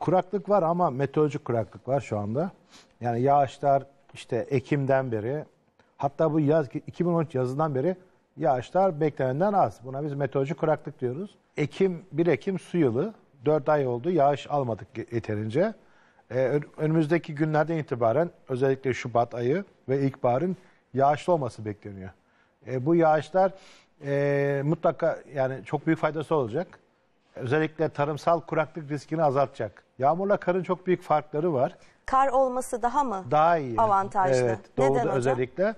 Kuraklık var ama meteorolojik kuraklık var şu anda. Yani yağışlar işte Ekim'den beri hatta bu yaz 2013 yazından beri yağışlar beklenenden az. Buna biz meteorolojik kuraklık diyoruz. Ekim 1 Ekim su yılı 4 ay oldu yağış almadık yeterince. Ee, ön- önümüzdeki günlerden itibaren özellikle Şubat ayı ve ilkbaharın yağışlı olması bekleniyor. E, bu yağışlar e, mutlaka yani çok büyük faydası olacak. Özellikle tarımsal kuraklık riskini azaltacak. Yağmurla karın çok büyük farkları var. Kar olması daha mı? Daha iyi. Avantajlı. Evet, Neden doğuda hocam? özellikle.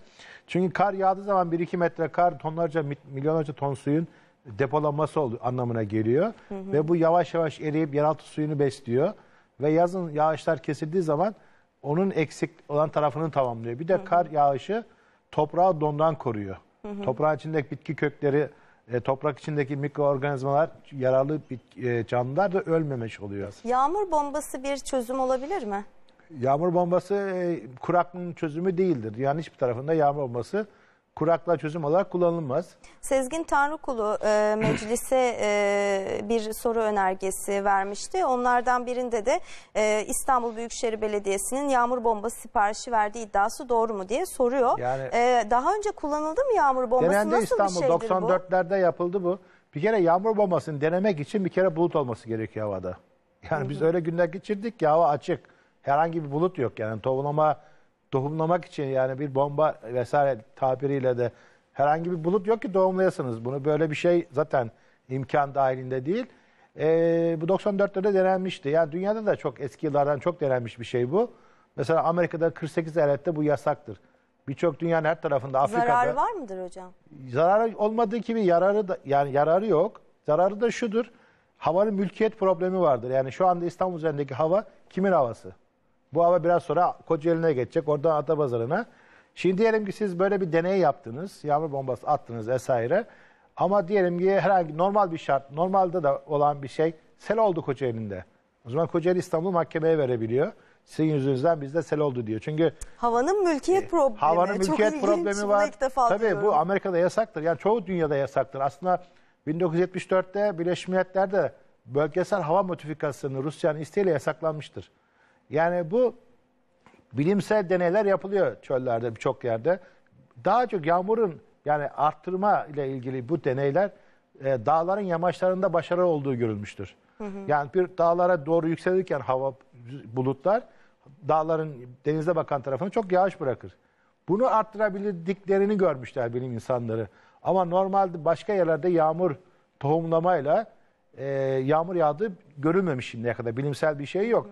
Çünkü kar yağdığı zaman 1-2 metre kar tonlarca, mi- milyonlarca ton suyun depolanması oldu, anlamına geliyor. Ve bu yavaş yavaş eriyip yeraltı suyunu besliyor. Ve yazın yağışlar kesildiği zaman onun eksik olan tarafını tamamlıyor. Bir de kar yağışı toprağı dondan koruyor. Toprağın içindeki bitki kökleri, e, toprak içindeki mikroorganizmalar, yararlı bit- e, canlılar da ölmemiş oluyor. Yağmur bombası bir çözüm olabilir mi? Yağmur bombası e, kuraklığın çözümü değildir. Yani hiçbir tarafında yağmur bombası kuraklığa çözüm olarak kullanılmaz. Sezgin Tanrıkulu e, meclise e, bir soru önergesi vermişti. Onlardan birinde de e, İstanbul Büyükşehir Belediyesi'nin yağmur bombası siparişi verdiği iddiası doğru mu diye soruyor. Yani- E, daha önce kullanıldı mı yağmur bombası? Denendi Nasıl İstanbul bir şeydir bu? 94'lerde yapıldı bu. Bir kere yağmur bombasını denemek için bir kere bulut olması gerekiyor havada. Yani biz öyle günler geçirdik ki hava açık. Herhangi bir bulut yok yani tohumlama tohumlamak için yani bir bomba vesaire tabiriyle de herhangi bir bulut yok ki tohumlayasınız. Bunu böyle bir şey zaten imkan dahilinde değil. Ee, bu 94'te de denenmişti. Yani dünyada da çok eski yıllardan çok denenmiş bir şey bu. Mesela Amerika'da 48 eyalette bu yasaktır. Birçok dünyanın her tarafında Afrika'da Zararı var mıdır hocam? zararı olmadığı gibi yararı da yani yararı yok. Zararı da şudur. Havanın mülkiyet problemi vardır. Yani şu anda İstanbul üzerindeki hava kimin havası? Bu hava biraz sonra Kocaeli'ne geçecek. Oradan Atapazarı'na. Şimdi diyelim ki siz böyle bir deney yaptınız. Yağmur bombası attınız vesaire. Ama diyelim ki herhangi normal bir şart, normalde de olan bir şey sel oldu Kocaeli'nde. O zaman Kocaeli İstanbul mahkemeye verebiliyor. Sizin yüzünüzden bizde sel oldu diyor. Çünkü Havanın mülkiyet problemi. E, Havanın Çok mülkiyet ilginç. problemi Bunu var. Tabii duyuyorum. bu Amerika'da yasaktır. Yani çoğu dünyada yasaktır. Aslında 1974'te Birleşmiş Milletler'de bölgesel hava modifikasyonu Rusya'nın isteğiyle yasaklanmıştır. Yani bu bilimsel deneyler yapılıyor çöllerde birçok yerde. Daha çok yağmurun yani arttırma ile ilgili bu deneyler e, dağların yamaçlarında başarılı olduğu görülmüştür. Yani bir dağlara doğru yükselirken hava bulutlar dağların denize bakan tarafına çok yağış bırakır. Bunu arttırabildiklerini görmüşler bilim insanları. Ama normalde başka yerlerde yağmur tohumlamayla e, yağmur yağdığı görülmemiş şimdiye kadar. Bilimsel bir şey yok.